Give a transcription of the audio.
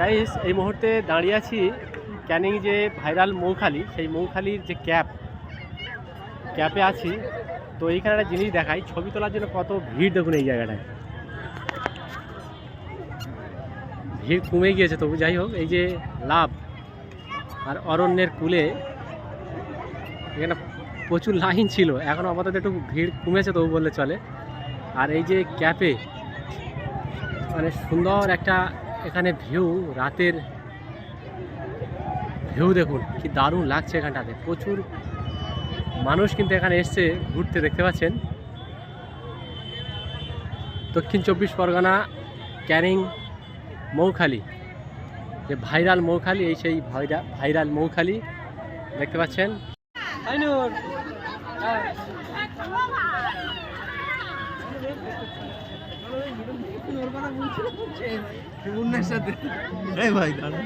Guys এই মুহূর্তে দাঁড়িয়ে আছি ক্যানিং যে ভাইরাল মৌখালি, সেই মৌখালির যে ক্যাপ, ক্যাপে আছি। তো এইখানে একটা জিনিস দেখাই, ছবি তোলার জন্য কত ভিড় দেখুন এই জায়গাটায়। ভিড় কমে গিয়েছে, তবু যাই হোক, এই যে লাভ আর অরণ্যের কুলে এখানে প্রচুর লাইন ছিল, এখন আপাতত একটু ভিড় কমেছে তবু বললে চলে। আর এই যে ক্যাপে মানে সুন্দর একটা এখানে ভিউ রাতের ভিউ দেখুন কি দারুণ লাগছে এখানটাতে। প্রচুর মানুষ কিন্তু এখানে এসছে ঘুরতে দেখতে পাচ্ছেন? দক্ষিণ চব্বিশ পরগনা ক্যানিং মৌখালি। যে ভাইরাল মৌখালি এই সেই ভাইরা ভাইরাল মৌখালি দেখতে পাচ্ছেন? সাথে ভাই দাঁড়া